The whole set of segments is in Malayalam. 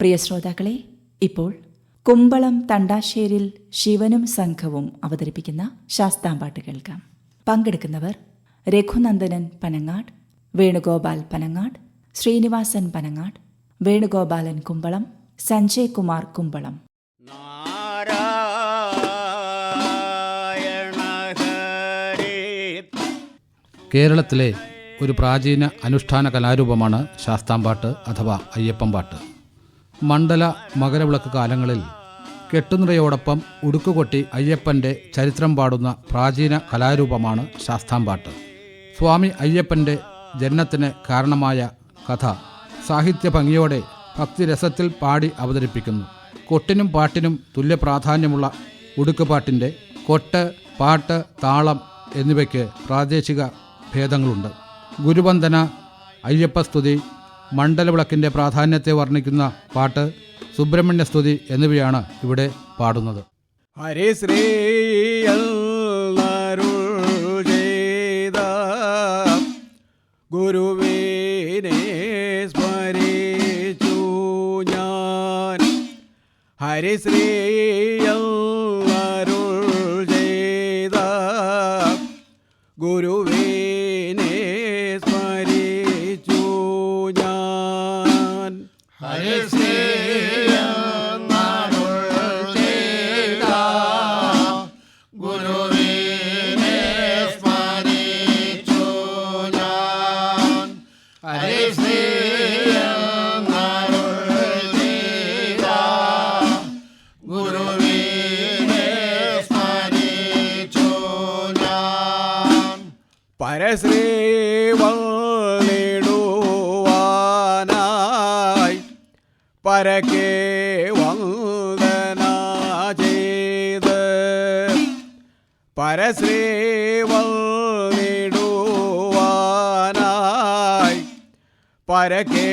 പ്രിയ ശ്രോതാക്കളെ ഇപ്പോൾ കുമ്പളം തണ്ടാശ്ശേരിൽ ശിവനും സംഘവും അവതരിപ്പിക്കുന്ന ശാസ്താംപാട്ട് കേൾക്കാം. പങ്കെടുക്കുന്നവർ രഘുനന്ദനൻ പനങ്ങാട് വേണുഗോപാൽ പനങ്ങാട് ശ്രീനിവാസൻ പനങ്ങാട് വേണുഗോപാലൻ കുമ്പളം സഞ്ജയ് കുമാർ കുമ്പളം കേരളത്തിലെ ഒരു പ്രാചീന അനുഷ്ഠാന കലാരൂപമാണ് ശാസ്താംപാട്ട് അഥവാ അയ്യപ്പംപാട്ട്. മണ്ഡല മകരവിളക്ക് കാലങ്ങളിൽ കെട്ടുനിറയോടൊപ്പം ഉടുക്കുകൊട്ടി അയ്യപ്പന്റെ ചരിത്രം പാടുന്ന പ്രാചീന കലാരൂപമാണ് ശാസ്താംപാട്ട്. സ്വാമി അയ്യപ്പന്റെ ജനനത്തിന് കാരണമായ കഥ സാഹിത്യ ഭംഗിയോടെ ഭക്തിരസത്തിൽ പാടി അവതരിപ്പിക്കുന്നു. കൊട്ടിനും പാട്ടിനും തുല്യ പ്രാധാന്യമുള്ള ഉടുക്കുപാട്ടിന്റെ കൊട്ട് പാട്ട് താളം എന്നിവയ്ക്ക് പ്രാദേശിക ഭേദങ്ങളുണ്ട്. ഗുരുവന്ദന അയ്യപ്പസ്തുതി മണ്ഡലവിളക്കിന്റെ പ്രാധാന്യത്തെ വർണിക്കുന്ന പാട്ട് സുബ്രഹ്മണ്യ സ്തുതി എന്നിവയാണ് ഇവിടെ പാടുന്നത്. ഗുരുവിനെ സ്മരിച്ചു ഞാൻ. ഹരിശ്രീ പരശ്രീ വന്നിടുവാനായി പരക്കെ വന്ദന ചെയ്ത്. പരശ്രീ വന്നിടുവാനായി പരക്കെ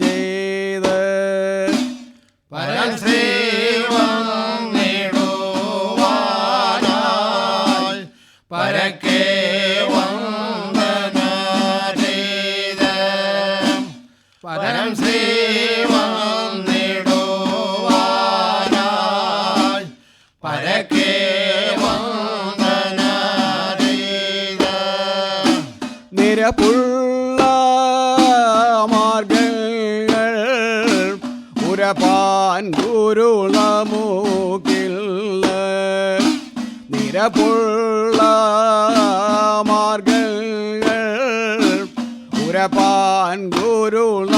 ചെയ്ത്. പരം Corolla.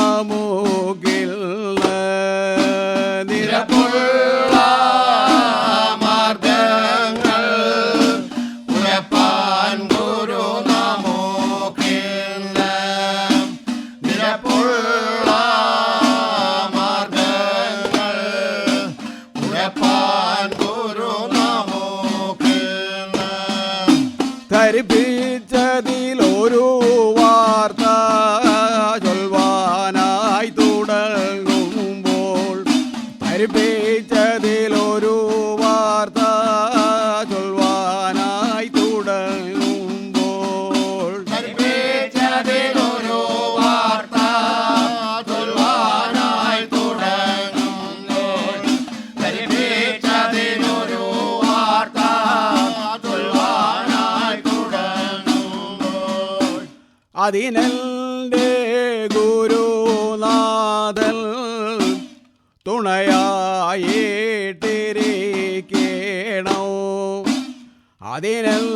അതിനെന്റെ ഗുരുനാഥൽ തുണയായിട്ടിരിക്കണോ അതിനെന്റെ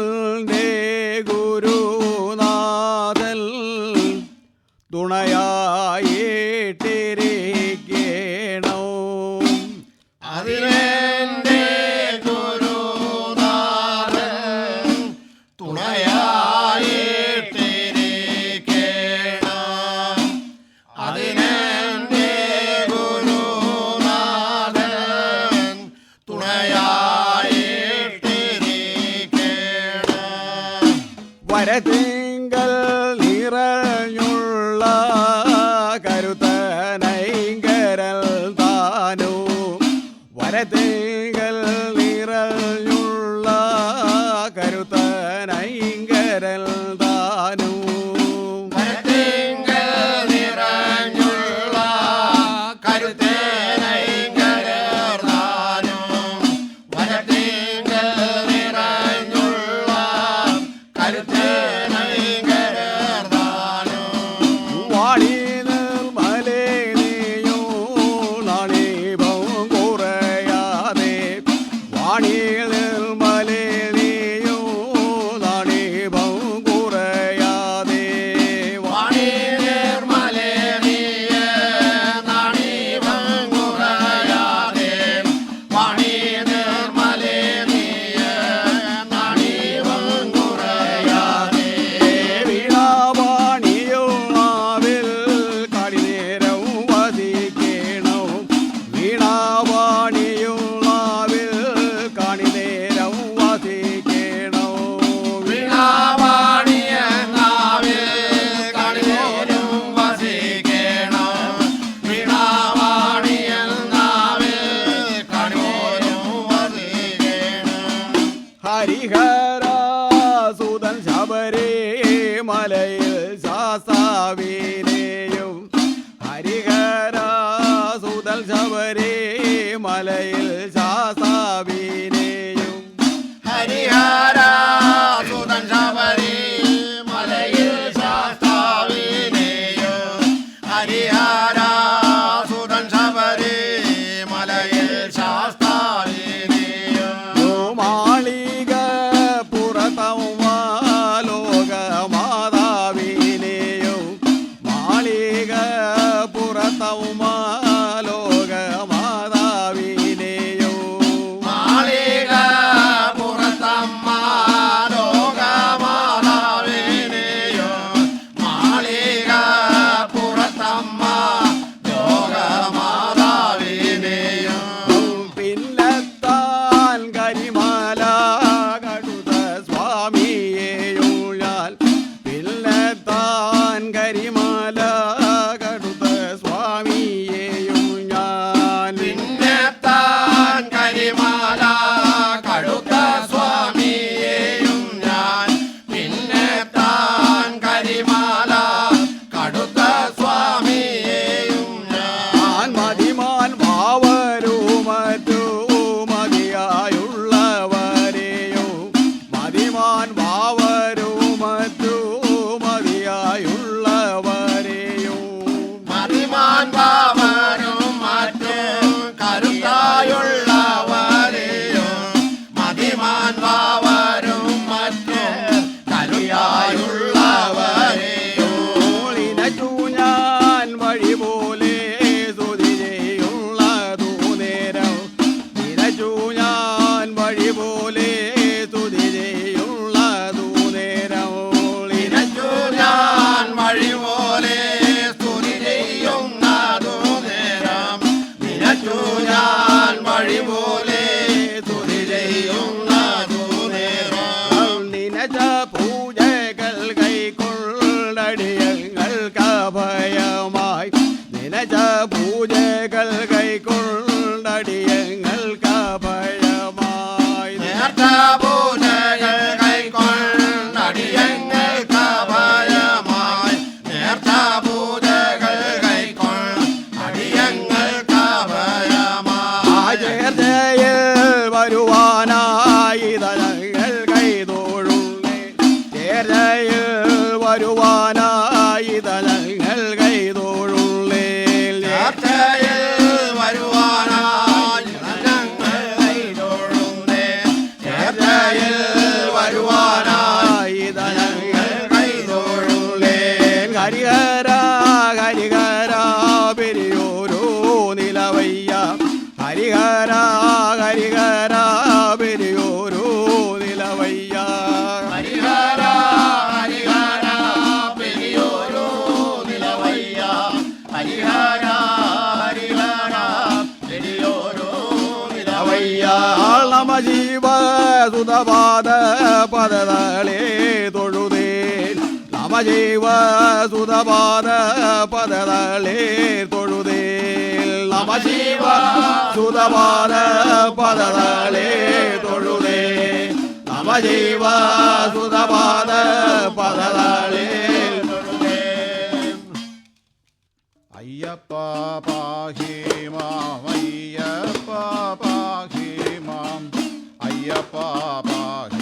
ഹരിഹര സുതൻ ശബരി മലയിൽ ശാസ്താവിനെയും ഹരിഹര സുതൽ ശബരി മലയിൽ ശാസ്താവിനെയും ഹരിഹര സുതൻ ശബരി മലയിൽ பததாலே தொழுதேன். நவஜீவ சுதபாத பததாலே தொழுதேன். நவஜீவ சுதபாத பததாலே தொழுதேன். நவஜீவ சுதபாத பததாலே ஐயப்பா பாகி மாம் ஐயப்பா பாகி மாம். ஐயப்பா பாகி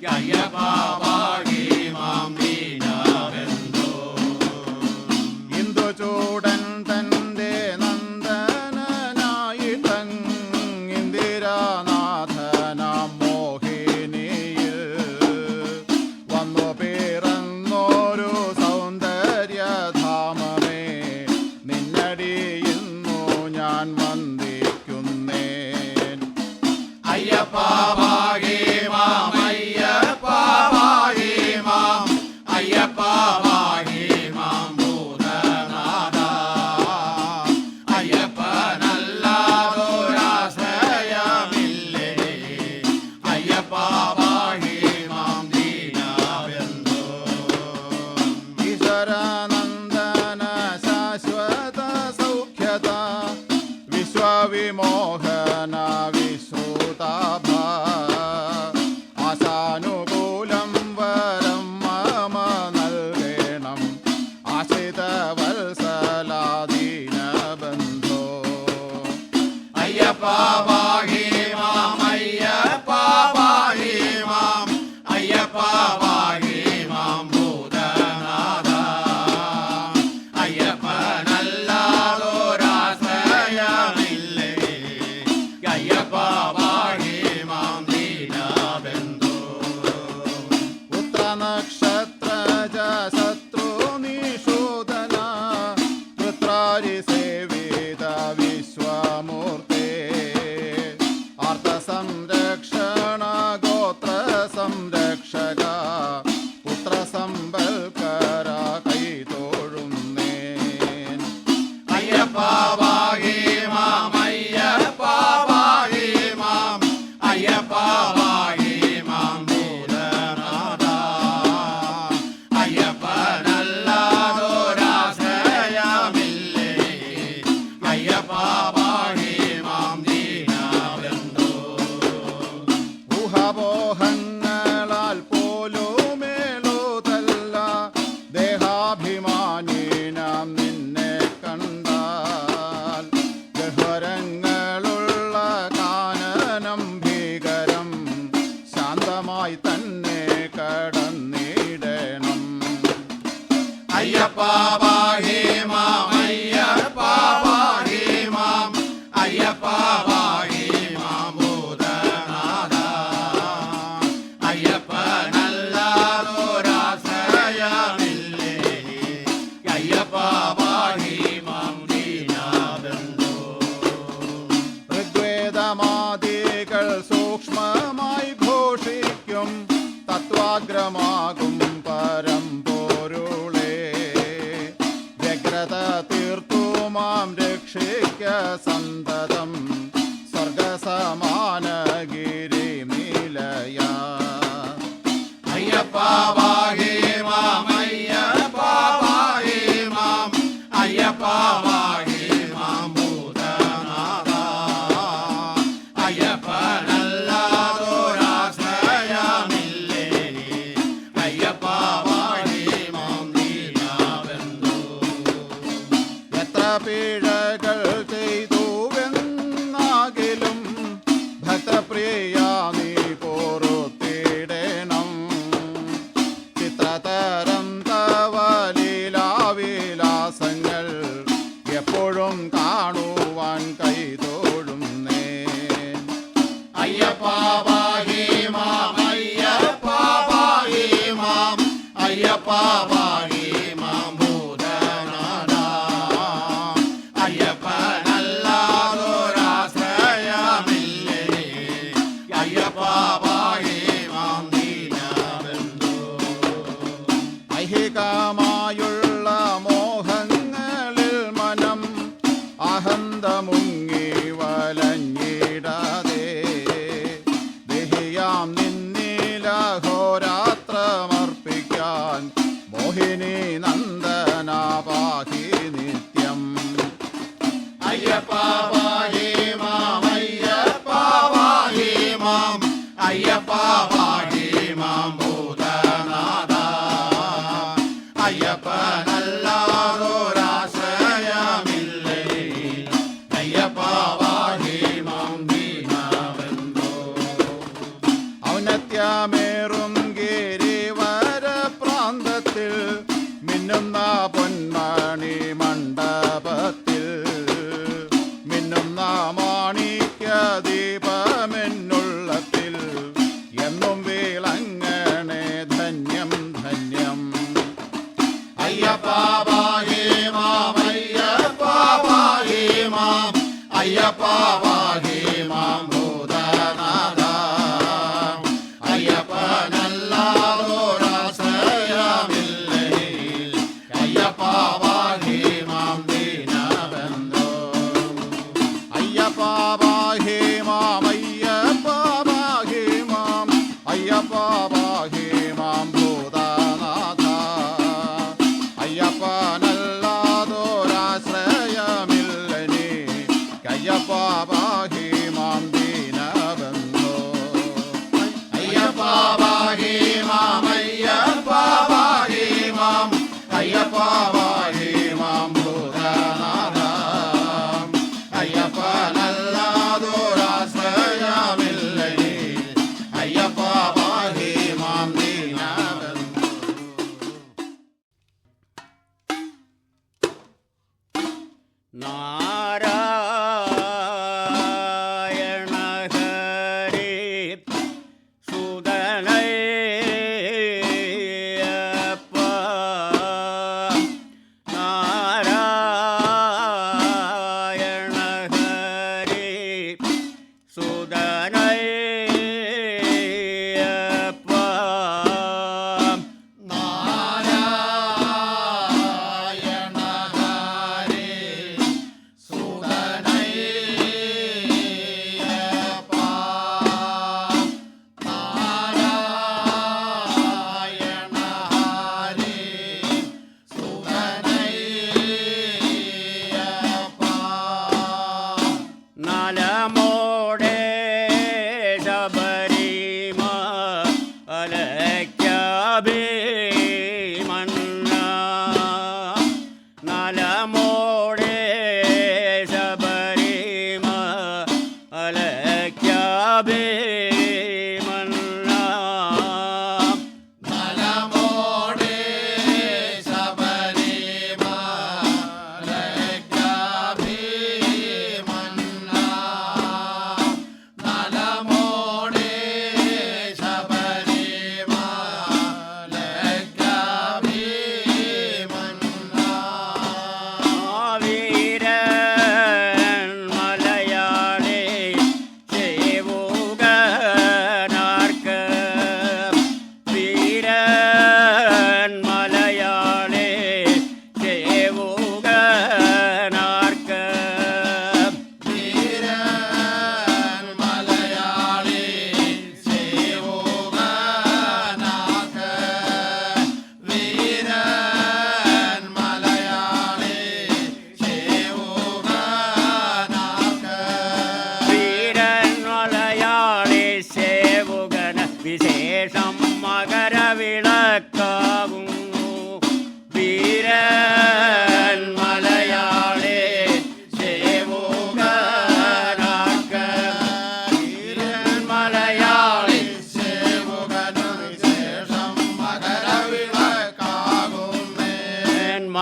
Yeah, yeah,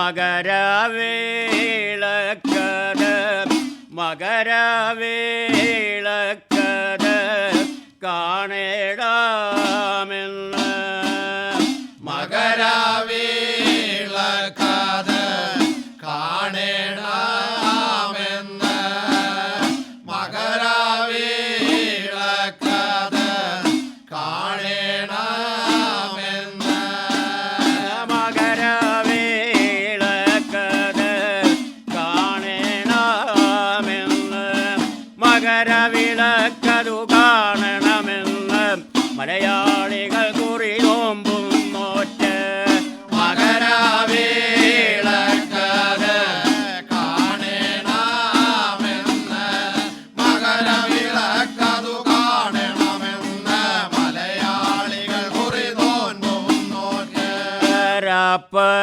മകരവിളക്കത് മകരവിളക്കത്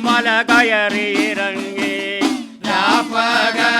പോയവരും മല കയറിയിറങ്ങി രാപ്പകലറിയാ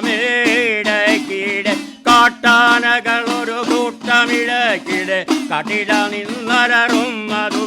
കൂട്ടമീടക്കിടെ കാട്ടാനകളൊരു കൂട്ടമിടക്കിടെ കട്ടില നിന്നരറും അത്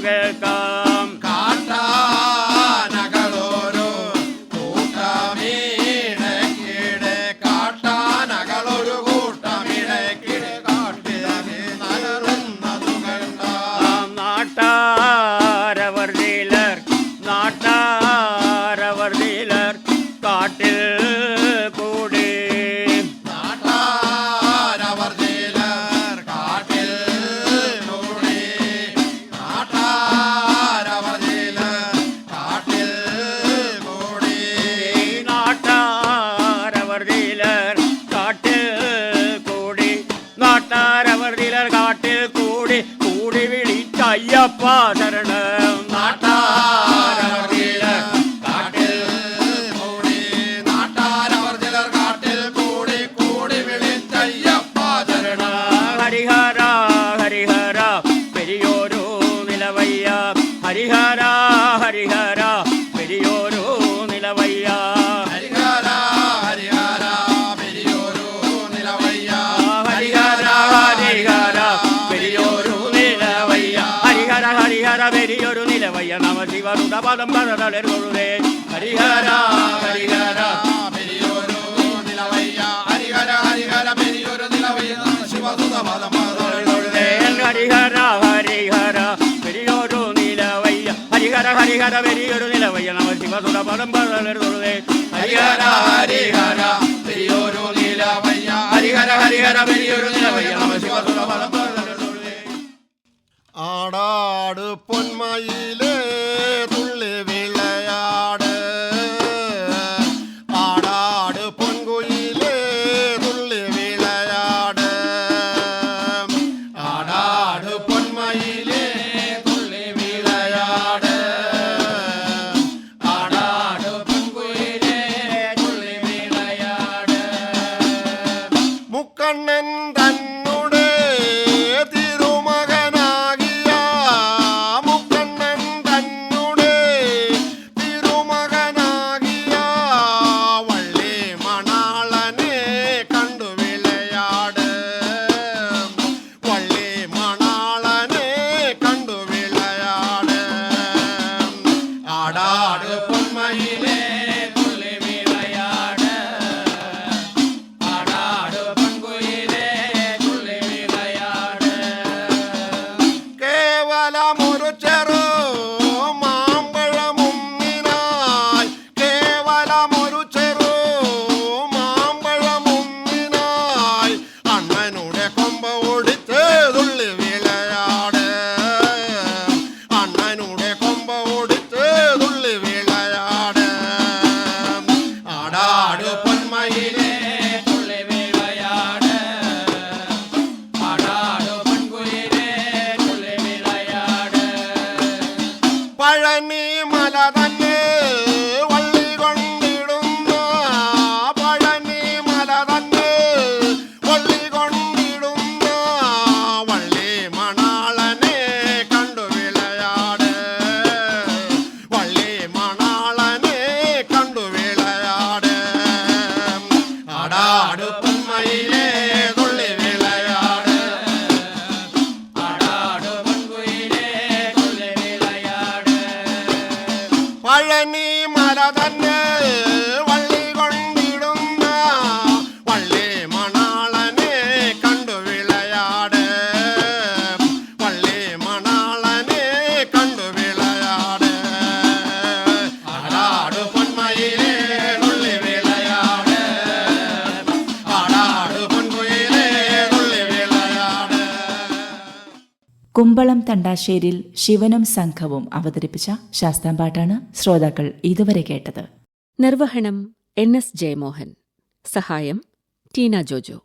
பாதம் பததளர் கொழுதே ஹரிஹரா ஹரிஹரா பெரியோரு நிலவையா ஹரிஹர ஹரிஹர பெரியோரு நிலவையா சிவசுத பாதம் பததளர் கொழுதே ஹரிஹரா ஹரிஹரா பெரியோரு நிலவையா ஹரிஹர ஹரிஹர பெரியோரு நிலவையா நம சிவசுத பாதம் பததளர் கொழுதே ஹரிஹரா ஹரிஹரா பெரியோரு நிலவையா ஹரிஹர ஹரிஹர பெரியோரு நிலவையா நம சிவசுத பாதம் பததளர் ஆடாடு பொன்மயிலே തണ്ടാശ്ശേരിൽ ശിവനും സംഘവും അവതരിപ്പിച്ച ശാസ്താംപാട്ടാണ് ശ്രോതാക്കൾ ഇതുവരെ കേട്ടത്. നിർവഹണം എൻ എസ് ജയമോഹൻ. സഹായം ടീന ജോജോ.